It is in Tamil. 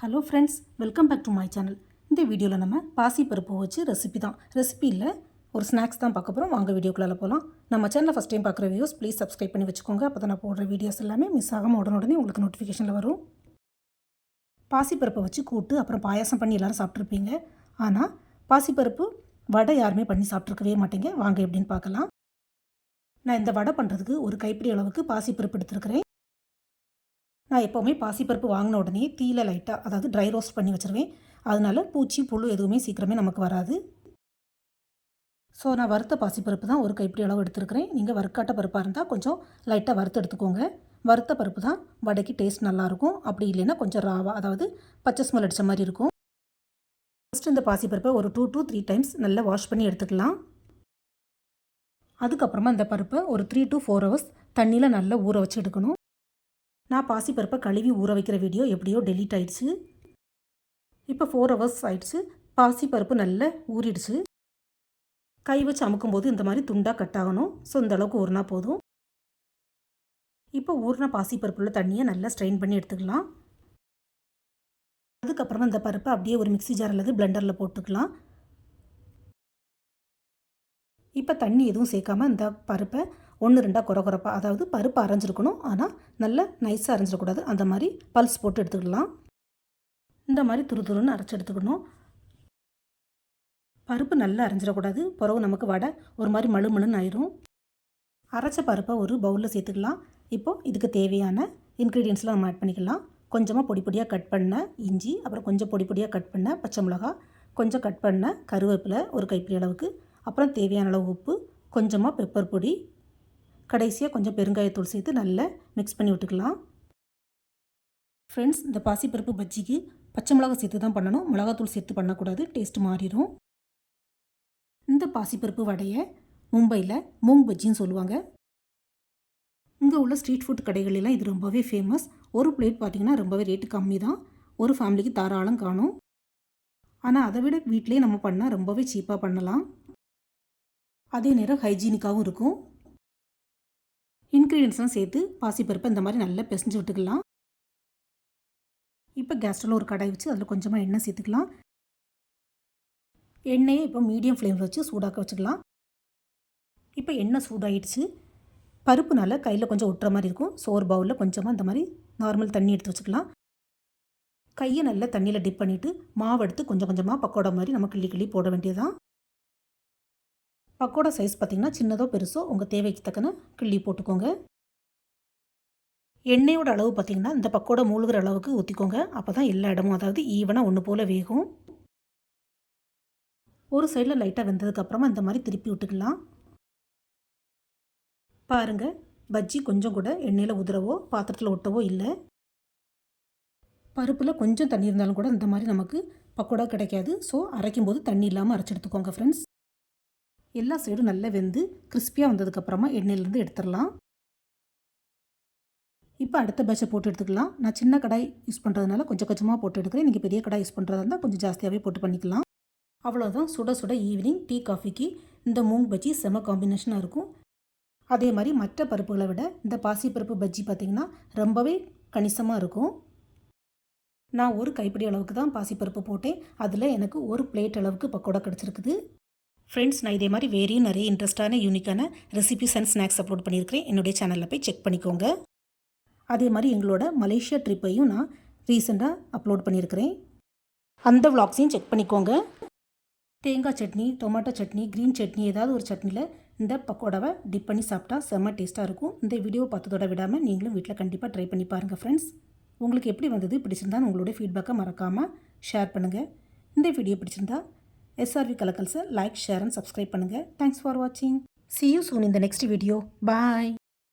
Hello friends welcome back to my channel இந்த வீடியோவில் நம்ம பாசிப்பருப்பு வச்சு ரெசிபி தான். ரெசிபி இல்லை ஒரு ஸ்நாக்ஸ் தான் பார்க்க போகிறோம் வாங்க வீடியோக்குள்ளே போகலாம் நம்ம சேனலில் ஃபஸ்ட் டைம் பார்க்குற வீடியோஸ் ப்ளீஸ் சப்ஸ்கிரைப் பண்ணி வச்சுக்கோங்க. அப்போ தான் நான் போடுற வீடியோஸ் எல்லாமே மிஸ் ஆகாமல் உடனுடனே உங்களுக்கு நோட்டிஃபிகேஷனில் வரும். பாசிப்பருப்பை வச்சு கூட்டு அப்புறம் பாயாசம் பண்ணி எல்லோரும் சாப்பிட்ருப்பீங்க ஆனால் பாசிப்பருப்பு வடை யாருமே பண்ணி சாப்பிட்ருக்கவே மாட்டீங்க. வாங்க எப்படின்னு பார்க்கலாம். நான் இந்த வடை பண்ணுறதுக்கு ஒரு கைப்பிடி அளவுக்கு பாசிப்பருப்பு எடுத்துருக்கிறேன். நான் எப்போவுமே பாசிப்பருப்பு வாங்கின உடனே தீயில லைட்டாக அதாவது ட்ரை ரோஸ்ட் பண்ணி வச்சுருவேன். அதனால பூச்சி புழு எதுவுமே சீக்கிரமே நமக்கு வராது. ஸோ நான் வறுத்த பாசிப்பருப்பு தான் ஒரு கைப்பிடி அளவு எடுத்துருக்கிறேன். நீங்கள் வறுக்காட்ட பருப்பாக இருந்தால் கொஞ்சம் லைட்டாக வறுத்து எடுத்துக்கோங்க. வறுத்த பருப்பு தான் வடைக்கு டேஸ்ட் நல்லாயிருக்கும். அப்படி இல்லைன்னா கொஞ்சம் ராவா அதாவது பச்சை ஸ்மெல் அடித்த மாதிரி இருக்கும். ஃபஸ்ட்டு இந்த பாசிப்பருப்பை ஒரு டூ டூ த்ரீ டைம்ஸ் நல்லா வாஷ் பண்ணி எடுத்துக்கலாம். அதுக்கப்புறமா இந்த பருப்பை ஒரு த்ரீ டு ஃபோர் ஹவர்ஸ் தண்ணியில் நல்லா ஊற வச்சு எடுக்கணும். நான் பாசிப்பருப்பை கழுவி ஊற வைக்கிற வீடியோ எப்படியோ டெலீட் ஆயிடுச்சு. இப்போ ஃபோர் ஹவர்ஸ் ஆயிடுச்சு. பாசிப்பருப்பு நல்லா ஊறிடுச்சு. கை வச்சு அமுக்கும்போது இந்த மாதிரி துண்டாக கட் ஆகணும். ஸோ இந்த அளவுக்கு ஊறினா போதும். இப்போ ஊறின பாசிப்பருப்புள்ள தண்ணியை நல்லா ஸ்ட்ரெயின் பண்ணி எடுத்துக்கலாம். அதுக்கப்புறமா இந்த பருப்பை அப்படியே ஒரு மிக்சி ஜார் அல்லது பிளெண்டரில் போட்டுக்கலாம். இப்போ தண்ணி எதுவும் சேர்க்காமல் இந்த பருப்பை ஒன்று ரெண்டாக குறை குறைப்பா அதாவது பருப்பு அரைஞ்சிருக்கணும். ஆனால் நல்லா நைஸாக அரைஞ்சிடக்கூடாது அந்த மாதிரி பல்ஸ் போட்டு எடுத்துக்கலாம். இந்த மாதிரி துரு துருன்னு அரைச்சி எடுத்துக்கணும். பருப்பு நல்லா அரைஞ்சிடக்கூடாது பிறகு நமக்கு வடை ஒரு மாதிரி மழு மழுன்னு ஆயிரும். அரைச்ச பருப்பை ஒரு பவுலில் சேர்த்துக்கலாம். இப்போது இதுக்கு தேவையான இன்க்ரீடியன்ஸ்லாம் நம்ம ஆட் பண்ணிக்கலாம். கொஞ்சமாக பொடி பொடியாக கட் பண்ண இஞ்சி அப்புறம் கொஞ்சம் பொடி பொடியாக கட் பண்ண பச்சை மிளகா கொஞ்சம் கட் பண்ண கருவேப்பிலை ஒரு கைப்பிடி அளவுக்கு அப்புறம் தேவையான அளவு உப்பு கொஞ்சமாக பெப்பர் பொடி கடைசியாக கொஞ்சம் பெருங்காயத்தூள் சேர்த்து நல்லா மிக்ஸ் பண்ணி விட்டுக்கலாம். ஃப்ரெண்ட்ஸ் இந்த பாசிப்பருப்பு பஜ்ஜிக்கு பச்சை மிளகா சேர்த்து தான் பண்ணணும். மிளகாத்தூள் சேர்த்து பண்ணக்கூடாது டேஸ்ட் மாறிடும். இந்த பாசிப்பருப்பு வடையை மும்பையில் மூங் பஜ்ஜின்னு சொல்லுவாங்க. இங்கே உள்ள ஸ்ட்ரீட் ஃபுட் கடைகளெல்லாம் இது ரொம்பவே ஃபேமஸ் ஒரு பிளேட் பார்த்திங்கன்னா ரொம்பவே ரேட்டு கம்மி தான் ஒரு ஃபேமிலிக்கு தாராளம் காணும். ஆனால் அதை விட வீட்டிலே நம்ம பண்ணால் ரொம்பவே சீப்பாக பண்ணலாம். அதே நேரம் ஹைஜீனிக்காகவும் இருக்கும். இன்க்ரீடியன்ஸ்லாம் சேர்த்து பாசிப்பருப்பை இந்த மாதிரி நல்லா பிசைஞ்சு விட்டுக்கலாம். இப்போ கேஸ்டில் ஒரு கடாய் வச்சு அதில் கொஞ்சமாக எண்ணெய் சேர்த்துக்கலாம். எண்ணெயை இப்போ மீடியம் ஃப்ளேமில் வச்சு சூடாக்க வச்சுக்கலாம். இப்போ எண்ணெய் சூடாயிடுச்சு. பருப்புனால கையில் கொஞ்சம் ஒட்டுற மாதிரி இருக்கும். சோறு பவுலில் கொஞ்சமாக இந்த மாதிரி நார்மல் தண்ணி எடுத்து வச்சுக்கலாம். கையை நல்லா தண்ணியில் டிப் பண்ணிவிட்டு மாவு எடுத்து கொஞ்சம் கொஞ்சமாக பக்கோடா மாதிரி நம்ம கிள்ளி கிள்ளி போட வேண்டியதுதான். பக்கோடா சைஸ் பார்த்திங்கன்னா சின்னதோ பெருசோ உங்கள் தேவைக்கு தக்கன கிள்ளி போட்டுக்கோங்க. எண்ணெயோட அளவு பார்த்திங்கன்னா இந்த பக்கோடா மூழ்கிற அளவுக்கு ஊற்றிக்கோங்க அப்போ தான் எல்லா இடமும் அதாவது ஈவனாக ஒன்று போல் வேகும். ஒரு சைடில் லைட்டாக வெந்ததுக்கப்புறமா இந்த மாதிரி திருப்பி விட்டுக்கலாம். பாருங்கள் பஜ்ஜி கொஞ்சம் கூட எண்ணெயில் உதிரவோ பாத்திரத்தில் ஒட்டவோ இல்லை. பருப்பில் கொஞ்சம் தண்ணி இருந்தாலும் கூட இந்த மாதிரி நமக்கு பக்கோடா கிடைக்காது. ஸோ அரைக்கும் போது தண்ணி இல்லாமல் அரைச்சி எடுத்துக்கோங்க ஃப்ரெண்ட்ஸ் எல்லா சைடும் நல்லா வெந்து கிறிஸ்பியாக வந்ததுக்கப்புறமா எண்ணெயிலேருந்து எடுத்துடலாம். இப்போ அடுத்த பேட்சை போட்டு எடுத்துக்கலாம். நான் சின்ன கடாய் யூஸ் பண்ணுறதுனால கொஞ்சம் கொஞ்சமாக போட்டு எடுக்கிறேன். நீங்கள் பெரிய கடாய் யூஸ் பண்ணுறதா இருந்தால் கொஞ்சம் ஜாஸ்தியாகவே போட்டு பண்ணிக்கலாம். அவ்வளோதான் சுட சுட ஈவினிங் டீ காஃபிக்கு இந்த மூங் பஜ்ஜி செம காம்பினேஷனாக இருக்கும். அதே மாதிரி மற்ற பருப்புகளை விட இந்த பாசிப்பருப்பு பஜ்ஜி பார்த்திங்கன்னா ரொம்பவே கணிசமாக இருக்கும். நான் ஒரு கைப்பிடி அளவுக்கு தான் பாசிப்பருப்பு போட்டேன். அதில் எனக்கு ஒரு பிளேட் அளவுக்கு பக்கோடா கிடச்சிருக்குது. ஃப்ரெண்ட்ஸ் நான் இதே மாதிரி வேறையும் நிறைய இன்ட்ரெஸ்டான யூனிக்கான ரெசிபிஸ் அண்ட் ஸ்நாக்ஸ் அப்லோட் பண்ணியிருக்கிறேன். என்னுடைய சேனலில் போய் செக் பண்ணிக்கோங்க. அதே மாதிரி எங்களோட மலேசியா ட்ரிப்பையும் நான் ரீசெண்டாக அப்லோட் பண்ணியிருக்கிறேன். அந்த விளாக்ஸையும் செக் பண்ணிக்கோங்க. தேங்காய் சட்னி டொமேட்டோ சட்னி க்ரீன் சட்னி ஏதாவது ஒரு சட்னியில் இந்த பக்கோடாவை டிப் பண்ணி சாப்பிட்டா செம்ம டேஸ்ட்டாக இருக்கும். இந்த வீடியோ பார்த்ததோட விடாமல் நீங்களும் வீட்டில் கண்டிப்பாக ட்ரை பண்ணி பாருங்கள் ஃப்ரெண்ட்ஸ் உங்களுக்கு எப்படி வந்தது பிடிச்சிருந்தான்னு உங்களுடைய ஃபீட்பேக்கை மறக்காமல் ஷேர் பண்ணுங்கள் இந்த வீடியோ பிடிச்சிருந்தா எஸ்ஆர்வி கலக்கல்ஸை லைக் ஷேர் அண்ட் சப்ஸ்கிரைப் பண்ணுங்கள் தேங்க்ஸ் ஃபார் வாட்சிங் சி யூ சூன் இந்த நெக்ஸ்ட் வீடியோ பாய்